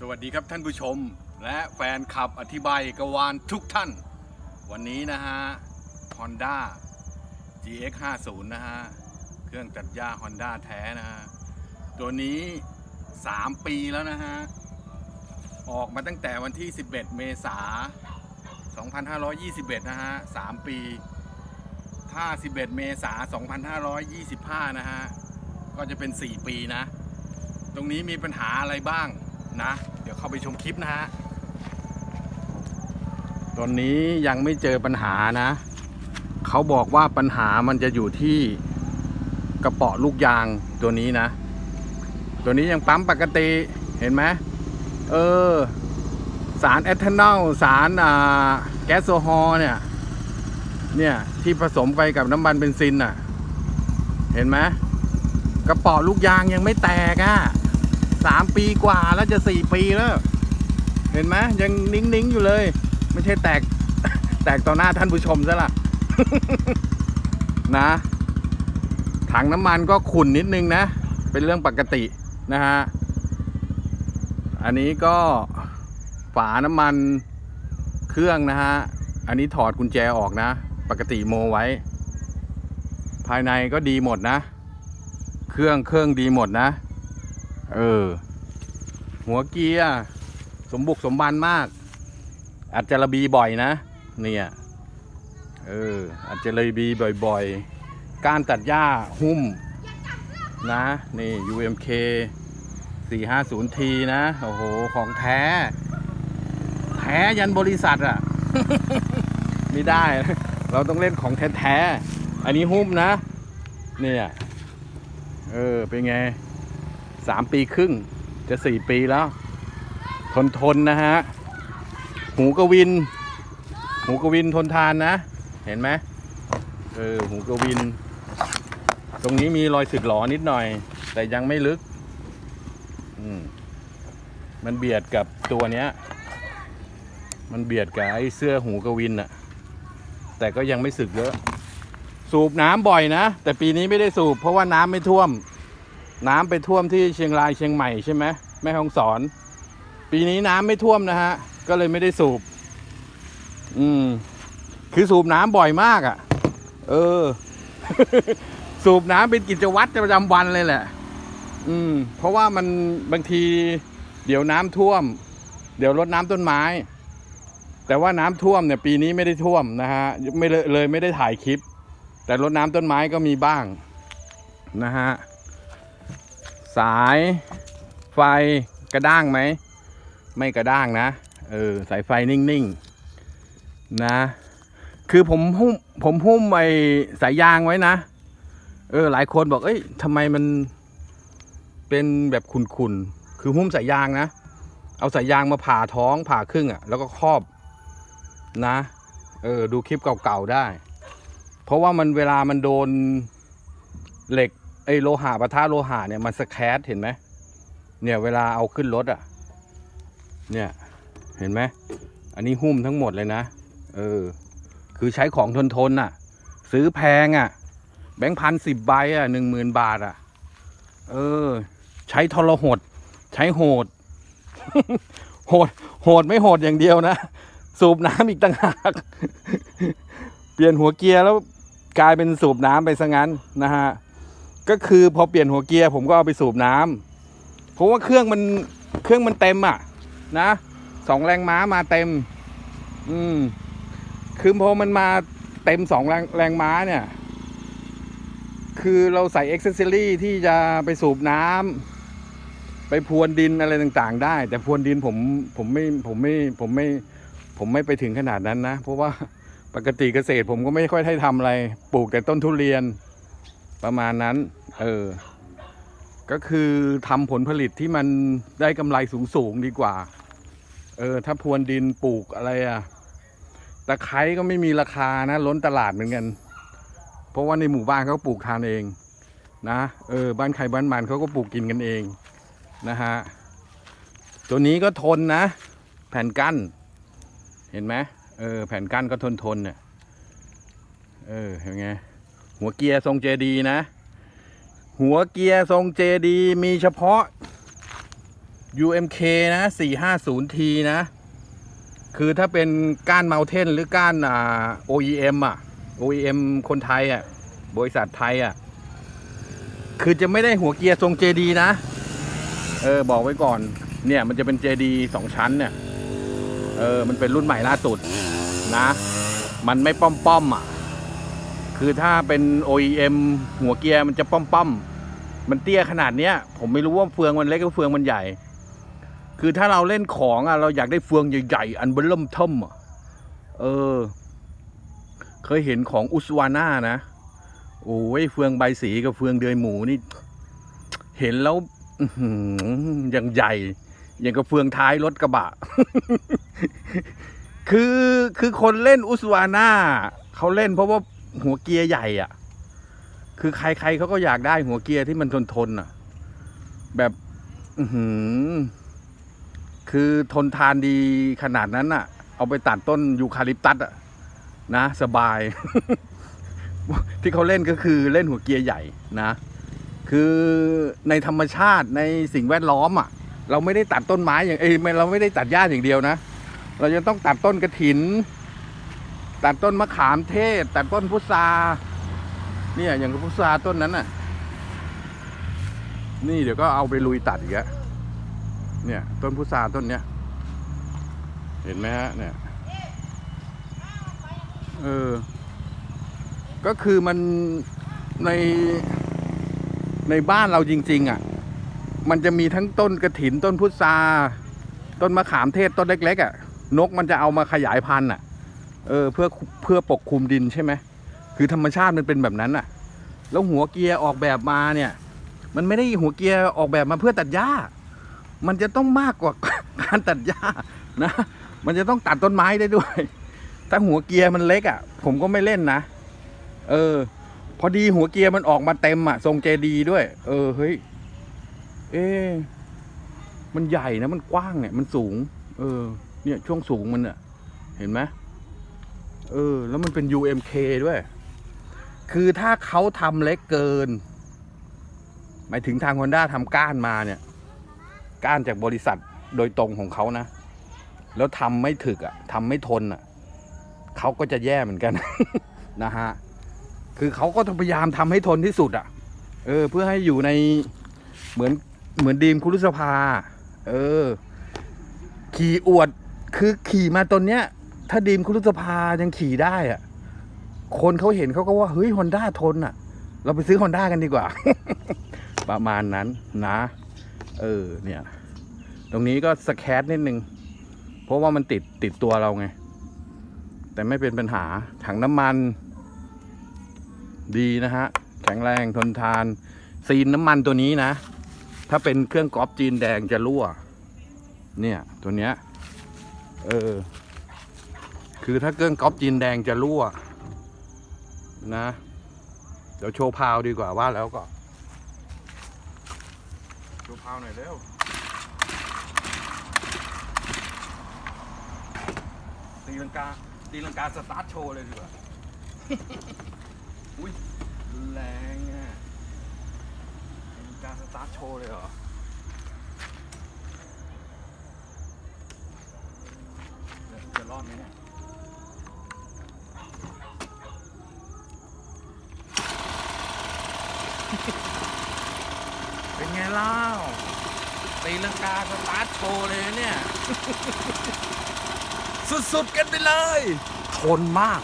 สวัสดีครับท่านผู้ชม และแฟนคลับอธิบายเอกวานทุกท่าน วันนี้นะฮะ Honda GX 50นะฮะ เครื่องตัดหญ้า Honda แท้นะฮะ ตัวนี้ 3 ปีแล้วนะฮะ ออกมาตั้งแต่วันที่ 11 เมษา2521 นะฮะ 3 ปี ถ้า 11 เมษา2525 นะฮะ ก็จะเป็น 4 ปีนะ ตรงนี้มีปัญหาอะไรบ้าง นะ เดี๋ยวเข้าไปชมคลิปนะฮะ ตอนนี้ยังไม่เจอปัญหานะ เขาบอกว่าปัญหามันจะอยู่ที่กระเป๋อลูกยางตัวนี้นะ ตัวนี้ยังปั๊มปกติเห็นไหมเออ สารเอทานอลสารอ่าแก๊สโซฮอล์เนี่ย เนี่ย ที่ผสมไปกับน้ำมันเบนซินอะ เห็นไหมกระป๋อลูกยางยังไม่แตกอะ สามปีกว่าแล้วจะสี่ปีแล้ว เห็นไหมยังนิ่งๆอยู่เลย ไม่ใช่แตก แตกต่อหน้าท่านผู้ชมซะละนะ ถังน้ำมันก็ขุ่นนิดนึงนะ เป็นเรื่องปกตินะฮะ อันนี้ก็ฝาน้ำมันเครื่องนะฮะ อันนี้ถอดกุญแจออกนะ ปกติโมไว้ ภายในก็ดีหมดนะ เครื่องเครื่องดีหมดนะ เออ หัวเกียร์สมบุกสมบันมาก อาจจะระบีบ่อยนะ เนี่ย เออ อาจจะระบีบ่อยๆ การตัดหญ้าหุ้มนะ นี่ UMK 450T นะ โอ้โห ของแท้ แท้ยันบริษัทอะไม่ได้ เราต้องเล่นของแท้ๆ อันนี้หุ้มนะ เนี่ย เออ เป็นไง สามปีครึ่ง จะสี่ปีแล้ว ทนทนนะฮะ หูกวิน หูกวินทนทานนะ เห็นไหมเออหูกวิน ตรงนี้มีรอยสึกหลอนิดหน่อย แต่ยังไม่ลึก อืมมันเบียดกับตัวเนี้ย มันเบียดกับไอ้เสื้อหูกวินอะแต่ก็ยังไม่สึกเยอะ สูบน้ำบ่อยนะ แต่ปีนี้ไม่ได้สูบเพราะว่าน้ำไม่ท่วม น้ำไปท่วมที่เชียงรายเชียงใหม่ใช่ไหมแม่ฮ่องสอน ปีนี้น้ำไม่ท่วมนะฮะ ก็เลยไม่ได้สูบ อืม คือสูบน้ำบ่อยมากอะ่ะ เออ สูบน้ำเป็นกิจวัตรประจำวันเลยแหละ อืม เพราะว่ามันบางที เดี๋ยวน้ำท่วม เดี๋ยวรดน้ำต้นไม้ แต่ว่าน้ำท่วมเนี่ย ปีนี้ไม่ได้ท่วมนะฮะ ไม่เลยเลยไม่ได้ถ่ายคลิป แต่รดน้ำต้นไม้ก็มีบ้าง นะฮะ สายไฟกระด้างไหม ไม่กระด้างนะ เออ สายไฟนิ่งๆนะ คือผมหุ้มผมหุ้มไอสายยางไว้นะ เออ หลายคนบอก เอ้ยทำไมมันเป็นแบบขุนๆ คือหุ้มสายยางนะ เอาสายยางมาผ่าท้องผ่าครึ่งอะ่ะ แล้วก็ครอบนะ เออ ดูคลิปเก่าๆได้ เพราะว่ามันเวลามันโดนเหล็ก ไอโลหะปะทะโลหะเนี่ยมันสแครดเห็นไหมเนี่ยเวลาเอาขึ้นรถอะ่ะ เนี่ยเห็นไหมอันนี้หุ้มทั้งหมดเลยนะ เออ คือใช้ของทนทนๆน่ะ ซื้อแพงอะ่ะ แบงค์พันสิบใบอะ่ะหนึ่งหมื่นบาทอะ่ะ เออ ใช้ทรหด ใช้โหด โหด โหดไม่โหดอย่างเดียวนะ สูบน้ำอีกต่างหาก เปลี่ยนหัวเกียร์แล้วกลายเป็นสูบน้ำไปซะงั้นนะฮะ ก็คือพอเปลี่ยนหัวเกียร์ผมก็เอาไปสูบน้ำเพราะว่าเครื่องมันเครื่องมันเต็มอะ นะสองแรงม้ามาเต็ม อืมคือพอมันมาเต็มสองแรงแรงม้าเนี่ย คือเราใส่เอ็กซ์เซอรี่ที่จะไปสูบน้ำไปพรวนดินอะไรต่างๆ ได้ แต่พรวนดินผมผมไม่ผมไม่ผมไม่ ผมไม่ไปถึงขนาดนั้นนะ เพราะว่าปกติเกษตรผมก็ไม่ค่อยได้ทำอะไร ปลูกแต่ต้นทุเรียนประมาณนั้น เออ ก็คือทำผลผลิตที่มันได้กำไรสูงๆดีกว่า เออ ถ้าพรวนดินปลูกอะไรอะตะไคร้ก็ไม่มีราคานะล้นตลาดเหมือนกัน เพราะว่าในหมู่บ้านเขาปลูกทานเอง นะเออ บ้านใครบ้านมันเขาก็ปลูกกินกันเองนะฮะตัวนี้ก็ทนนะ แผ่นกั้น เห็นไหมเออ แผ่นกั้นก็ทนทนเนี่ยเออเห็นไงหัวเกียร์ทรงเจดีนะ หัวเกียร์ทรงเจดีมีเฉพาะ UMK นะ 450T นะ คือถ้าเป็นก้านเม t เทนหรือก้านอ่า OEM อะ OEM คนไทยอะ บริษัทไทยอะ คือจะไม่ได้หัวเกียร์ทรง JD นะ เออ บอกไว้ก่อน เนี่ย มันจะเป็น JD สองชั้นเนี่ย เออ มันเป็นรุ่นใหม่ล่าสุดนะ มันไม่ป้อมป้อมอะ คือถ้าเป็น OEM หัวเกียร์มันจะป้อมป้อมๆมันเตี้ยขนาดเนี้ย ผมไม่รู้ว่าเฟืองมันเล็กหรือเฟืองมันใหญ่ คือถ้าเราเล่นของอะเราอยากได้เฟืองใหญ่ๆอันเบิ่มเทิมอะเออ เคยเห็นของอุสวาน่านะโอ้ยเฟืองใบสีกับเฟืองเดือยหมูนี่ เห็นแล้วอย่างใหญ่ อย่างกับเฟืองท้ายรถกระบะ คือคือคนเล่นอุสวาน่าเขาเล่นเพราะว่า หัวเกียร์ใหญ่อะ คือใครๆเขาก็อยากได้หัวเกียร์ที่มันทนทนอะ แบบอือหือคือทนทานดีขนาดนั้นอะ เอาไปตัดต้นยูคาลิปตัสอะนะ สบาย ที่เขาเล่นก็คือเล่นหัวเกียร์ใหญ่นะ คือในธรรมชาติในสิ่งแวดล้อมอะ เราไม่ได้ตัดต้นไม้อย่างเอ้ยเราไม่ได้ตัดหญ้าอย่างเดียวนะ เราจะต้องตัดต้นกระถิน ตัดต้นมะขามเทศ ตัดต้นพุทราเนี่ยอย่างกับพุทราต้นนั้นน่ะ นี่เดี๋ยวก็เอาไปลุยตัดอีกแล้วเนี่ย ต้นพุทราต้นเนี้ย เห็นไหมฮะเนี่ยเออ ก็คือมันในในบ้านเราจริง ๆ อะ มันจะมีทั้งต้นกระถินต้นพุทราต้นมะขามเทศต้นเล็ก ๆ อะ นกมันจะเอามาขยายพันธุ์อะ เออเพื่อเพื่อปกคลุมดินใช่ไหมคือธรรมชาติมันเป็นแบบนั้นอะ แล้วหัวเกียร์ออกแบบมาเนี่ย มันไม่ได้หัวเกียร์ออกแบบมาเพื่อตัดหญ้า มันจะต้องมากกว่าการตัดหญ้านะมันจะต้องตัดต้นไม้ได้ด้วย ถ้าหัวเกียร์มันเล็กอะ ผมก็ไม่เล่นนะ เออ พอดีหัวเกียร์มันออกมาเต็มอะ ทรงเจดีด้วย เออ เฮ้ย เอ๊มันใหญ่นะ มันกว้างเนี่ย มันสูง เออ เนี่ย ช่วงสูงมันอะ เห็นไหม เออ แล้วมันเป็น UMK ด้วย คือถ้าเขาทำเล็กเกิน หมายถึงทาง Honda ทำก้านมาเนี่ย ก้านจากบริษัทโดยตรงของเขานะ แล้วทำไม่ถึกอะทำไม่ทนอะเขาก็จะแย่เหมือนกัน นะฮะ คือเขาก็พยายามทำให้ทนที่สุดอะ เออ เพื่อให้อยู่ในเหมือนเหมือนดีมคุรุสภา เออ ขี่อวด คือขี่มาตนเนี้ย ถ้าดีมคุรุสภายังขี่ได้อะคนเขาเห็นเขาก็ว่าเฮ้ยฮอนด้าทนอะ เราไปซื้อฮอนด้ากันดีกว่า ประมาณนั้นนะ เออเนี่ย ตรงนี้ก็สแครนิดนึง เพราะว่ามันติดติดตัวเราไง แต่ไม่เป็นปัญหาถังน้ำมัน ดีนะฮะ แข็งแรงทนทาน ซีนน้ำมันตัวนี้นะ ถ้าเป็นเครื่องกอล์ฟจีนแดงจะรั่ว เนี่ย ตัวเนี้ย เออ คือถ้าเครื่องกอล์ฟจีนแดงจะรั่วนะ เดี๋ยวโชว์พาวดีกว่าว่าแล้วก็ โชว์พาวหน่อยเร็วตีลังกาตีลังกาสตาร์ทโชว์เลยดีกว่า อุ้ยรุนแรงอะตีลังกาสตาร์ทโชว์เลยเหรอจะจะรอดไหมเนี่ย ล่าตีลังกาสตาร์ทโชว์เลยเนี่ย สุดๆกันไปเลย ทนมาก